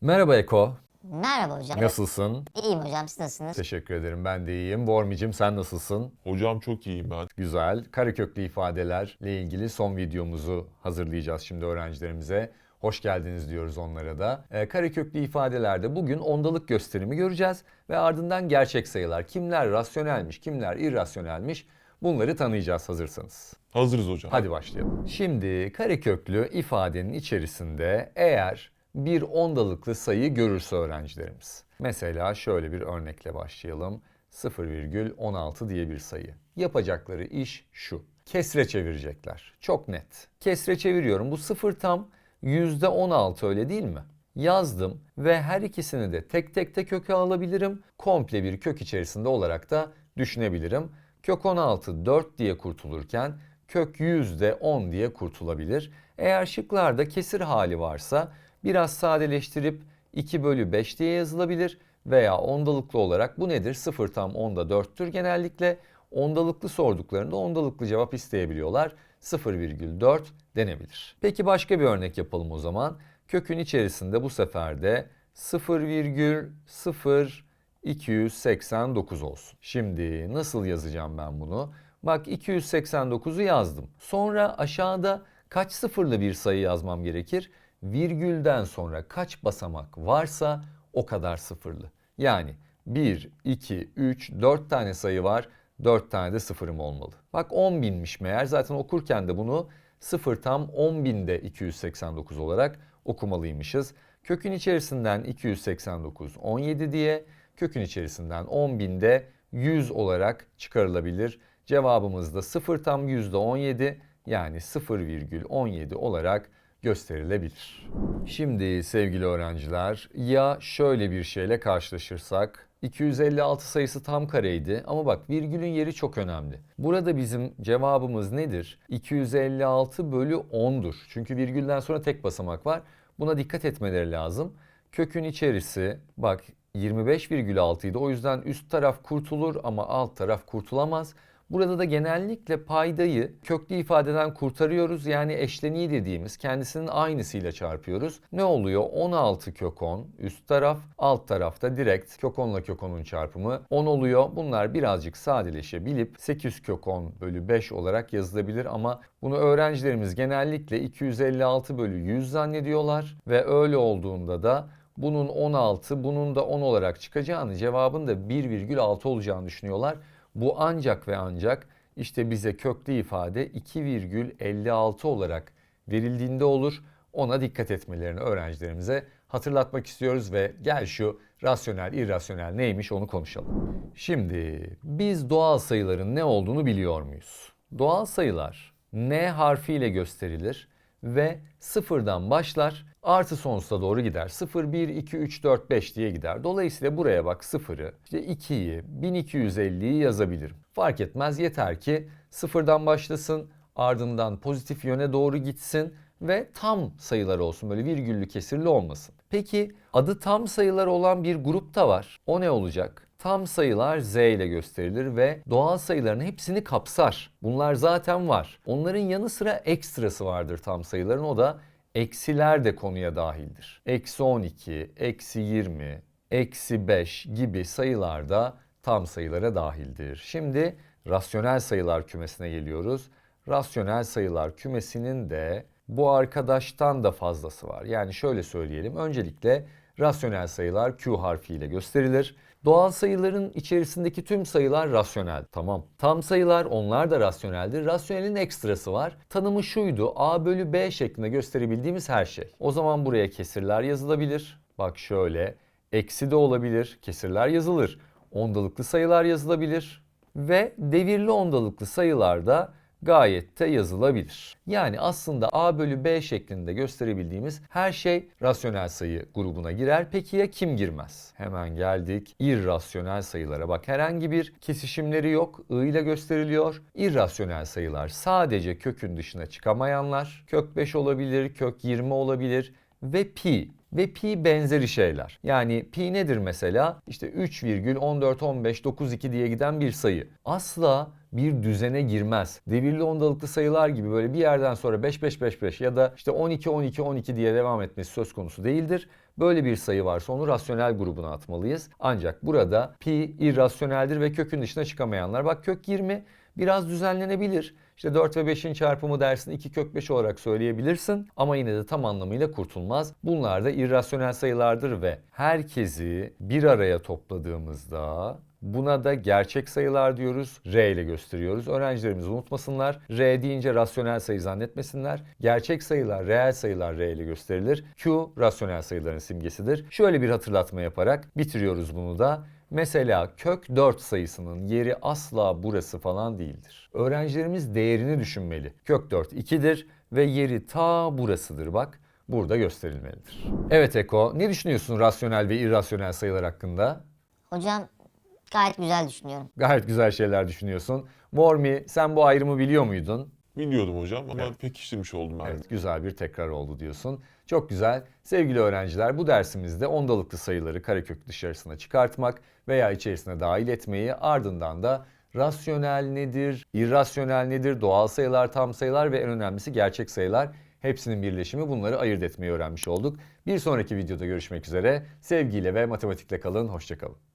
Merhaba Eko. Merhaba hocam. Nasılsın? İyiyim hocam siz nasılsınız? Teşekkür ederim. Ben de iyiyim. Vormicim sen nasılsın? Hocam çok iyiyim ben. Güzel. Kareköklü ifadelerle ilgili son videomuzu hazırlayacağız şimdi öğrencilerimize. Hoş geldiniz diyoruz onlara da. Ee, kareköklü ifadelerde bugün ondalık gösterimi göreceğiz ve ardından gerçek sayılar. Kimler rasyonelmiş, kimler irrasyonelmiş bunları tanıyacağız hazırsanız. Hazırız hocam. Hadi başlayalım. Şimdi kareköklü ifadenin içerisinde eğer bir ondalıklı sayı görürse öğrencilerimiz. Mesela şöyle bir örnekle başlayalım. 0,16 diye bir sayı. Yapacakları iş şu. Kesre çevirecekler. Çok net. Kesre çeviriyorum. Bu sıfır tam %16 öyle değil mi? Yazdım ve her ikisini de tek tek de köke alabilirim. Komple bir kök içerisinde olarak da düşünebilirim. Kök 16 4 diye kurtulurken kök 100 de 10 diye kurtulabilir. Eğer şıklarda kesir hali varsa biraz sadeleştirip 2 bölü 5 diye yazılabilir veya ondalıklı olarak bu nedir? 0 tam 10'da 4'tür genellikle. Ondalıklı sorduklarında ondalıklı cevap isteyebiliyorlar. 0,4 denebilir. Peki başka bir örnek yapalım o zaman. Kökün içerisinde bu sefer de 0,0289 olsun. Şimdi nasıl yazacağım ben bunu? Bak 289'u yazdım. Sonra aşağıda kaç sıfırlı bir sayı yazmam gerekir? Virgülden sonra kaç basamak varsa o kadar sıfırlı. Yani 1, 2, 3, 4 tane sayı var. 4 tane de sıfırım olmalı. Bak 10 binmiş meğer. Zaten okurken de bunu 0 tam 10 binde 289 olarak okumalıymışız. Kökün içerisinden 289 17 diye, kökün içerisinden 10 binde 100 olarak çıkarılabilir. Cevabımız da 0 tam %17 yani 0,17 olarak gösterilebilir. Şimdi sevgili öğrenciler ya şöyle bir şeyle karşılaşırsak 256 sayısı tam kareydi ama bak virgülün yeri çok önemli. Burada bizim cevabımız nedir? 256 bölü 10'dur. Çünkü virgülden sonra tek basamak var. Buna dikkat etmeleri lazım. Kökün içerisi bak 25,6 idi. O yüzden üst taraf kurtulur ama alt taraf kurtulamaz. Burada da genellikle paydayı köklü ifadeden kurtarıyoruz. Yani eşleniği dediğimiz kendisinin aynısıyla çarpıyoruz. Ne oluyor? 16 kök 10 üst taraf, alt tarafta direkt kök 10 ile kök 10'un çarpımı 10 oluyor. Bunlar birazcık sadeleşebilip 8 kök 10 bölü 5 olarak yazılabilir ama bunu öğrencilerimiz genellikle 256 bölü 100 zannediyorlar ve öyle olduğunda da bunun 16, bunun da 10 olarak çıkacağını, cevabın da 1,6 olacağını düşünüyorlar. Bu ancak ve ancak işte bize köklü ifade 2,56 olarak verildiğinde olur. Ona dikkat etmelerini öğrencilerimize hatırlatmak istiyoruz ve gel şu rasyonel, irrasyonel neymiş onu konuşalım. Şimdi biz doğal sayıların ne olduğunu biliyor muyuz? Doğal sayılar n harfiyle gösterilir ve sıfırdan başlar artı sonsuza doğru gider. 0, 1, 2, 3, 4, 5 diye gider. Dolayısıyla buraya bak sıfırı, işte 2'yi, 1250'yi yazabilirim. Fark etmez yeter ki sıfırdan başlasın ardından pozitif yöne doğru gitsin ve tam sayılar olsun böyle virgüllü kesirli olmasın. Peki adı tam sayılar olan bir grup da var. O ne olacak? Tam sayılar z ile gösterilir ve doğal sayıların hepsini kapsar. Bunlar zaten var. Onların yanı sıra ekstrası vardır tam sayıların o da eksiler de konuya dahildir. Eksi 12, eksi 20, eksi 5 gibi sayılar da tam sayılara dahildir. Şimdi rasyonel sayılar kümesine geliyoruz. Rasyonel sayılar kümesinin de bu arkadaştan da fazlası var. Yani şöyle söyleyelim. Öncelikle rasyonel sayılar Q harfiyle gösterilir. Doğal sayıların içerisindeki tüm sayılar rasyonel. Tamam. Tam sayılar onlar da rasyoneldir. Rasyonelin ekstrası var. Tanımı şuydu. A bölü B şeklinde gösterebildiğimiz her şey. O zaman buraya kesirler yazılabilir. Bak şöyle. Eksi de olabilir. Kesirler yazılır. Ondalıklı sayılar yazılabilir. Ve devirli ondalıklı sayılar da gayet de yazılabilir. Yani aslında A bölü B şeklinde gösterebildiğimiz her şey rasyonel sayı grubuna girer. Peki ya kim girmez? Hemen geldik irrasyonel sayılara. Bak herhangi bir kesişimleri yok. I ile gösteriliyor. İrrasyonel sayılar sadece kökün dışına çıkamayanlar. Kök 5 olabilir, kök 20 olabilir ve pi ve pi benzeri şeyler. Yani pi nedir mesela? İşte 3,141592 diye giden bir sayı. Asla bir düzene girmez. Devirli ondalıklı sayılar gibi böyle bir yerden sonra 5 5 5 5 ya da işte 12 12 12 diye devam etmesi söz konusu değildir. Böyle bir sayı varsa onu rasyonel grubuna atmalıyız. Ancak burada pi irrasyoneldir ve kökün dışına çıkamayanlar. Bak kök 20 biraz düzenlenebilir. İşte 4 ve 5'in çarpımı dersin 2 kök 5 olarak söyleyebilirsin ama yine de tam anlamıyla kurtulmaz. Bunlar da irrasyonel sayılardır ve herkesi bir araya topladığımızda Buna da gerçek sayılar diyoruz. R ile gösteriyoruz. Öğrencilerimiz unutmasınlar. R deyince rasyonel sayı zannetmesinler. Gerçek sayılar, reel sayılar R ile gösterilir. Q rasyonel sayıların simgesidir. Şöyle bir hatırlatma yaparak bitiriyoruz bunu da. Mesela kök 4 sayısının yeri asla burası falan değildir. Öğrencilerimiz değerini düşünmeli. Kök 4 2'dir ve yeri ta burasıdır bak. Burada gösterilmelidir. Evet Eko, ne düşünüyorsun rasyonel ve irrasyonel sayılar hakkında? Hocam gayet güzel düşünüyorum. Gayet güzel şeyler düşünüyorsun. Mormi sen bu ayrımı biliyor muydun? Biliyordum hocam ama pekiştirmiş oldum ben. Evet, güzel bir tekrar oldu diyorsun. Çok güzel. Sevgili öğrenciler bu dersimizde ondalıklı sayıları karekök dışarısına çıkartmak veya içerisine dahil etmeyi ardından da rasyonel nedir, irrasyonel nedir, doğal sayılar, tam sayılar ve en önemlisi gerçek sayılar hepsinin birleşimi bunları ayırt etmeyi öğrenmiş olduk. Bir sonraki videoda görüşmek üzere. Sevgiyle ve matematikle kalın, hoşçakalın.